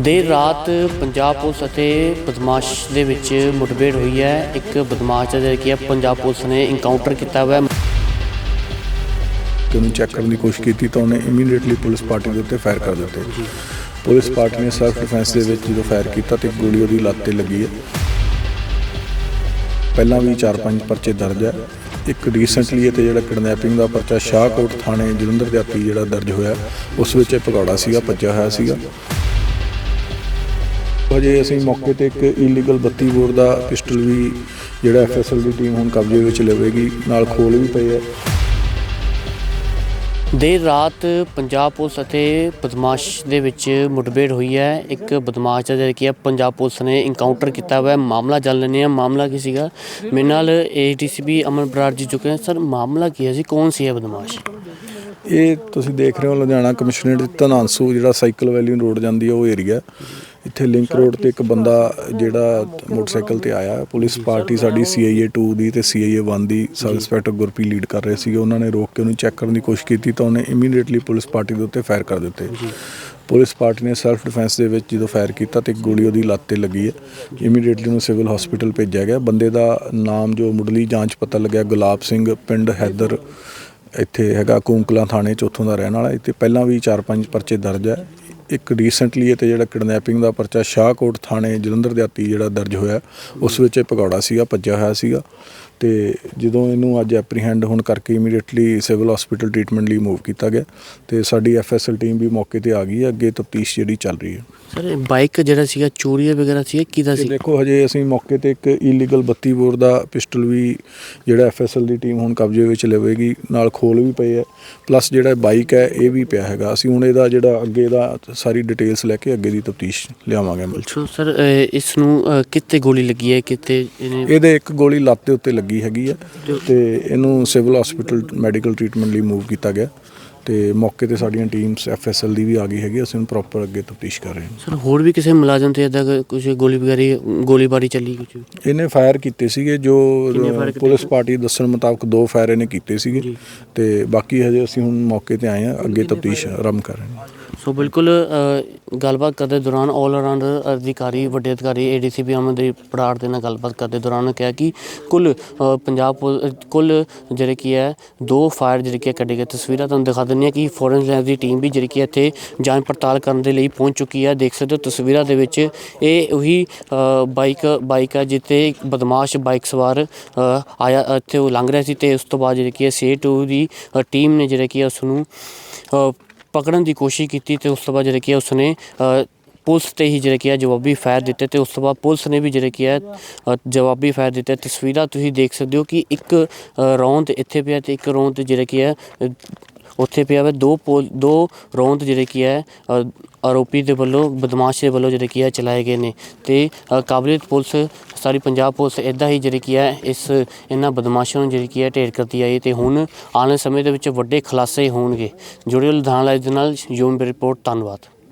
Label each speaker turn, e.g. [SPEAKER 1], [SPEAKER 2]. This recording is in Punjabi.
[SPEAKER 1] ਦੇਰ ਰਾਤ ਪੰਜਾਬ ਪੁਲਿਸ ਅਤੇ ਬਦਮਾਸ਼ ਦੇ ਵਿੱਚ ਮੁਠਭੇੜ ਹੋਈ ਹੈ। ਇੱਕ ਬਦਮਾਸ਼ ਦਾ ਜਿਹੜਾ ਕੀ ਹੈ ਪੰਜਾਬ ਪੁਲਿਸ ਨੇ ਇਨਕਾਊਂਟਰ ਕੀਤਾ ਹੋਇਆ। ਹੈ
[SPEAKER 2] ਤੇ ਉਹਨੂੰ ਚੈੱਕ ਕਰਨ ਦੀ ਕੋਸ਼ਿਸ਼ ਕੀਤੀ ਤਾਂ ਉਹਨੇ ਇਮੀਡੀਏਟਲੀ ਪੁਲਿਸ ਪਾਰਟੀ ਦੇ ਉੱਤੇ ਫਾਇਰ ਕਰ ਦਿੱਤੇ। ਪੁਲਿਸ ਪਾਰਟੀ ਨੇ ਸੈਲਫ ਡਿਫੈਂਸ ਦੇ ਵਿੱਚ ਜਦੋਂ ਫਾਇਰ ਕੀਤਾ ਤੇ ਗੋਲੀ ਉਹਦੀ ਲੱਤ ਤੇ ਲੱਗੀ ਹੈ। ਪਹਿਲਾਂ ਵੀ 4-5 ਪਰਚੇ ਦਰਜ ਹੈ। ਇੱਕ ਰੀਸੈਂਟਲੀ ਇਹ ਤੇ ਜਿਹੜਾ ਕਿਡਨੈਪਿੰਗ ਦਾ ਪਰਚਾ ਸ਼ਾਹਕੋਟ ਥਾਣੇ ਜਲੰਧਰ ਦੇ ਆਤੀ ਜਿਹੜਾ ਦਰਜ ਹੋਇਆ ਉਸ ਵਿੱਚ ਇਹ ਭਗੌੜਾ ਸੀਗਾ ਭੱਜਿਆ ਹੋਇਆ ਸੀਗਾ। ਹਜੇ ਅਸੀਂ ਮੌਕੇ ਤੇ ਇੱਕ ਇਲੀਗਲ 32 ਬੋਰ ਦਾ ਪਿਸਟਲ ਵੀ ਜਿਹੜਾ ਐਫਐਸਐਲ ਦੀ ਟੀਮ ਹੁਣ ਕਬਜ਼ੇ ਵਿੱਚ ਲਵੇਗੀ, ਨਾਲ ਖੋਲ ਵੀ ਪਏ ਹੈ
[SPEAKER 1] ਦੇਰ ਰਾਤ ਪੰਜਾਬ ਪੁਲਿਸ ਅਤੇ ਬਦਮਾਸ਼ ਦੇ ਵਿੱਚ ਮੁਠਭੇੜ ਹੋਈ ਹੈ। ਇੱਕ ਬਦਮਾਸ਼ ਦਾ ਜਿਹੜਾ ਕੀ ਹੈ ਪੰਜਾਬ ਪੁਲਿਸ ਨੇ ਇਨਕਾਊਂਟਰ ਕੀਤਾ ਹੋਇਆ। ਹੈ ਮਾਮਲਾ ਜਾਣ ਲੈਂਦੇ ਹਾਂ। ਮਾਮਲਾ ਕੀ ਸੀਗਾ? ਮੇਰੇ ਨਾਲ ਏਡੀਸੀਪੀ ਅਮਨ ਬਰਾੜ ਜੀ ਚੁੱਕੇ ਹਨ ਸਰ, ਮਾਮਲਾ ਕੀ ਹੈ ਜੀ? ਕੌਣ ਸੀ ਇਹ ਬਦਮਾਸ਼?
[SPEAKER 2] ਇਹ ਤੁਸੀਂ ਦੇਖ ਰਹੇ ਹੋ ਲੁਧਿਆਣਾ ਕਮਿਸ਼ਨਰੇਟ ਧਨਾਂਸੂ, ਜਿਹੜਾ ਸਾਈਕਲ ਵੈਲੀ ਰੋਡ ਜਾਂਦੀ ਹੈ ਉਹ ਏਰੀਆ ਇੱਥੇ ਲਿੰਕ ਰੋਡ ਤੇ ਇੱਕ ਬੰਦਾ ਜਿਹੜਾ ਮੋਟਰਸਾਈਕਲ ਤੇ ਆਇਆ। ਪੁਲਿਸ ਪਾਰਟੀ ਸਾਡੀ CIA 2 ਦੀ ਤੇ CIA 1 ਦੀ ਸਬ ਇੰਸਪੈਕਟਰ ਗੁਰਪ੍ਰੀਤ ਲੀਡ ਕਰ ਰਹੇ ਸੀਗੇ। ਉਹਨਾਂ ਨੇ ਰੋਕ ਕੇ ਉਹਨੂੰ ਚੈੱਕ ਕਰਨ ਦੀ ਕੋਸ਼ਿਸ਼ ਕੀਤੀ ਤਾਂ ਉਹਨੇ ਇਮੀਡੀਏਟਲੀ ਪੁਲਿਸ ਪਾਰਟੀ ਦੇ ਉੱਤੇ ਫਾਇਰ ਕਰ ਦਿੱਤੇ। ਪੁਲਿਸ ਪਾਰਟੀ ਨੇ ਸੈਲਫ ਡਿਫੈਂਸ ਦੇ ਵਿੱਚ ਜਦੋਂ ਫਾਇਰ ਕੀਤਾ ਤੇ ਇੱਕ ਗੋਲੀ ਉਹਦੀ ਲੱਤ ਤੇ ਲੱਗੀ ਹੈ ਇਮੀਡੀਏਟਲੀ ਉਹਨੂੰ ਸਿਵਲ ਹਸਪੀਟਲ ਭੇਜਿਆ ਗਿਆ। ਬੰਦੇ ਦਾ ਨਾਮ ਜੋ ਮੁੱਢਲੀ ਜਾਂਚ ਪਤਾ ਲੱਗਿਆ, ਗੁਲਾਬ ਸਿੰਘ, ਪਿੰਡ ਹੈਦਰ ਇੱਥੇ ਹੈਗਾ ਕੂੰਕਲਾ ਥਾਣੇ ਚ ਉੱਥੋਂ ਦਾ ਰਹਿਣ ਵਾਲਾ ਇੱਥੇ ਪਹਿਲਾਂ ਵੀ 4-5 ਪਰਚੇ ਦਰਜ ਹੈ। ਇੱਕ ਰੀਸੈਂਟਲੀ ਇਹ ਤੇ ਜਿਹੜਾ ਕਿਡਨੈਪਿੰਗ ਦਾ ਪਰਚਾ ਸ਼ਾਹਕੋਟ ਥਾਣੇ ਜਲੰਧਰ ਦੇ ਆਤੀ ਜਿਹੜਾ ਦਰਜ ਹੋਇਆ ਉਸ ਵਿੱਚ ਇਹ ਭਗੌੜਾ ਸੀਗਾ ਭੱਜਿਆ ਹੋਇਆ ਸੀਗਾ ਤੇ ਜਦੋਂ ਇਹਨੂੰ ਅੱਜ ਐਪਰੀਹੈਂਡ ਹੋਣ ਕਰਕੇ ਇਮੀਡੀਏਟਲੀ ਸਿਵਲ ਹਸਪੀਟਲ ਟ੍ਰੀਟਮੈਂਟ ਲਈ ਮੂਵ ਕੀਤਾ ਗਿਆ ਤੇ ਸਾਡੀ ਐਫਐਸਐਲ ਟੀਮ ਵੀ ਮੌਕੇ ਤੇ ਆ ਗਈ ਹੈ ਅੱਗੇ ਤਫਤੀਸ਼ ਜਿਹੜੀ ਚੱਲ ਰਹੀ ਹੈ।
[SPEAKER 1] ਸਰ ਬਾਈਕ ਜਿਹੜਾ ਸੀਗਾ ਚੋਰੀ ਵਗੈਰਾ ਸੀ ਕਿਹਦਾ
[SPEAKER 2] ਇਹ
[SPEAKER 1] ਸੀ
[SPEAKER 2] ਦੇਖੋ ਹਜੇ ਅਸੀਂ ਮੌਕੇ ਤੇ ਇੱਕ ਇਲੀਗਲ 32 ਬੋਰ ਦਾ ਪਿਸਟਲ ਵੀ ਜਿਹੜਾ ਐਫਐਸਐਲ ਦੀ ਟੀਮ ਹੁਣ ਕਬਜ਼ੇ ਵਿੱਚ ਲਵੇਗੀ ਨਾਲ ਖੋਲ ਵੀ ਪਏ ਹੈ ਪਲੱਸ ਜਿਹੜਾ ਬਾਈਕ ਹੈ ਇਹ ਵੀ ਪਿਆ ਹੈਗਾ। ਅਸੀਂ ਹੁਣ ਇਹਦਾ ਜਿਹੜਾ ਅੱਗੇ ਦਾ ਸਾਰੀ ਡਿਟੇਲਸ ਲੈ ਕੇ ਅੱਗੇ ਦੀ ਤਫਤੀਸ਼ ਲਿਆਵਾਂਗੇ ਅਮਲ 'ਚ।
[SPEAKER 1] ਸੋ ਸਰ ਇਸ ਨੂੰ ਕਿੱਥੇ ਗੋਲੀ ਲੱਗੀ ਹੈ? ਕਿੱਥੇ ਇਹਨੇ
[SPEAKER 2] ਇਹਦੇ ਇੱਕ ਗੋਲੀ ਲੱਤ ਦੇ ਉੱਤੇ ਲੱਗੀ ਹੈਗੀ ਹੈ ਤੇ ਇਹਨੂੰ ਸਿਵਲ ਹਸਪੀਟਲ ਮੈਡੀਕਲ ਟ੍ਰੀਟਮੈਂਟ ਲਈ ਮੂਵ ਕੀਤਾ ਗਿਆ। ਤੇ ਮੌਕੇ ਤੇ ਸਾਡੀਆਂ ਟੀਮਸ ਐਫਐਸਐਲ ਦੀ ਵੀ ਆ ਗਈ ਹੈਗੀ ਅਸੀਂ ਹੁਣ ਪ੍ਰੋਪਰ ਅੱਗੇ ਤਫਤੀਸ਼ ਕਰ ਰਹੇ ਹਾਂ।
[SPEAKER 1] ਸਰ ਹੋਰ ਵੀ ਕਿਸੇ ਮੁਲਾਜ਼ਮ ਤੇ ਇਦਾਂ ਕੁਝ ਗੋਲੀ ਵਗੈਰੀ ਗੋਲੀਬਾਰੀ ਚੱਲੀ ਕੁਝ
[SPEAKER 2] ਇਹਨੇ ਫਾਇਰ ਕੀਤੇ ਸੀਗੇ ਜੋ
[SPEAKER 1] ਕਿੰਨੇ fire ਕੀਤੇ
[SPEAKER 2] ਪੁਲਿਸ ਪਾਰਟੀ ਦੱਸਣ ਮੁਤਾਬਕ ਦੋ ਫਾਇਰ ਇਹਨੇ ਕੀਤੇ ਸੀਗੇ
[SPEAKER 1] ਜੀ।
[SPEAKER 2] ਤੇ ਬਾਕੀ ਹਜੇ ਅਸੀਂ ਹੁਣ ਮੌਕੇ ਤੇ ਆਏ ਹਾਂ ਅੱਗੇ ਤਫਤੀਸ਼ ਆਰੰਭ ਕਰ ਰਹੇ ਹਾਂ।
[SPEAKER 1] ਸੋ ਬਿਲਕੁਲ ਅ, ਗੱਲਬਾਤ ਕਰਦੇ ਦੌਰਾਨ ਆਲ ਅਰਾਊਂਡ ਅਧਿਕਾਰੀ ਵੱਡੇ ਅਧਿਕਾਰੀ ਏਡੀਸੀਪੀ ਅਮਨਦੀਪ ਪੜਾੜ ਦੇ ਨਾਲ ਗੱਲਬਾਤ ਕਰਦੇ ਦੌਰਾਨ ਉਹਨੇ ਕਿਹਾ ਕਿ ਕੁੱਲ ਅ, ਪੰਜਾਬ ਪੁਲ- ਅ, ਕੁੱਲ ਜਿਹੜੇ ਕੀ ਹੈ ਦੋ ਫਾਇਰ ਜਿਹੜੇ ਕੀ ਹੈ ਕੱਢੇ ਗਏ। ਤਸਵੀਰਾਂ ਤੁਹਾਨੂੰ ਦਿਖਾ ਦਿੰਦੀ ਦਿੰਦੇ ਹਾਂ ਕਿ ਫੋਰਨ ਲੈਬ ਦੀ ਟੀਮ ਵੀ ਜਿਹੜੀ ਕਿ ਇੱਥੇ ਜਾਂਚ ਪੜਤਾਲ ਕਰਨ ਦੇ ਲਈ ਪਹੁੰਚ ਚੁੱਕੀ ਹੈ ਦੇਖ ਸਕਦੇ ਹੋ ਤਸਵੀਰਾਂ ਦੇ ਵਿੱਚ ਇਹ ਉਹੀ ਬਾਈਕ ਬਾਈਕ ਹੈ ਜਿੱਤੇ ਬਦਮਾਸ਼ ਬਾਈਕ ਸਵਾਰ ਆਇਆ ਇੱਥੇ ਉਹ ਲੰਘ ਰਿਹਾ ਸੀ ਤੇ ਉਸ ਤੋਂ ਬਾਅਦ ਜਿਹੜੀ ਕਿ ਸੇ C2 ਦੀ ਟੀਮ ਨੇ ਜਿਹੜਾ ਕਿ ਹੈ ਉਸ ਨੂੰ ਪਕੜਨ ਦੀ ਕੋਸ਼ਿਸ਼ ਕੀਤੀ ਤੇ ਉਸ ਤੋਂ ਬਾਅਦ ਜਿਹੜਾ ਕਿ ਉਸਨੇ ਪੁਲਿਸ ਤੇ ਹੀ ਜਿਹੜੇ ਕੀ ਹੈ ਜਵਾਬੀ ਫਾਇਰ ਦਿੱਤੇ ਤੇ ਉਸ ਤੋਂ ਬਾਅਦ ਪੁਲਿਸ ਨੇ ਵੀ ਜਿਹੜੇ ਕੀ ਹੈ ਜਵਾਬੀ ਫਾਇਰ ਦਿੱਤੇ। ਤਸਵੀਰਾਂ ਤੁਸੀਂ ਦੇਖ ਸਕਦੇ ਹੋ ਕਿ ਇੱਕ ਅ, ਰੌਂਦ ਇੱਥੇ ਪਿਆ ਤੇ ਇੱਕ ਰੌਂਦ ਜਿਹੜੇ ਕੀ ਹੈ ਉੱਥੇ ਪਿਆ ਵਾ। ਦੋ ਪੋਲ ਦੋ ਰੌਂਦ ਜਿਹੜੇ ਕੀ ਹੈ ਆਰੋਪੀ ਦੇ ਵੱਲੋਂ, ਬਦਮਾਸ਼ ਦੇ ਵੱਲੋਂ ਜਿਹੜੇ ਕੀ ਹੈ ਚਲਾਏ ਗਏ ਨੇ। ਤੇ ਕਾਬਲੀਅਤ ਪੁਲਿਸ, ਸਾਰੀ ਪੰਜਾਬ ਪੁਲਿਸ ਇਦਾਂ ਹੀ ਜਿਹੜੀ ਕੀ ਹੈ, ਇਸ ਇਹਨਾਂ ਬਦਮਾਸ਼ਾਂ ਨੂੰ ਜਿਹੜੀ ਕੀ ਹੈ ਢੇਰ ਕਰਦੀ ਆਈ ਤੇ ਹੁਣ ਆਉਣ ਵਾਲੇ ਸਮੇਂ ਦੇ ਵਿੱਚ ਵੱਡੇ ਖੁਲਾਸੇ ਹੋਣਗੇ। ਜੁੜਿਓ ਲੁਧਿਆਣਾ ਲਾਈਵ ਦੇ ਨਾਲ। ਯੂਮ ਰਿਪੋਰਟ, ਧੰਨਵਾਦ।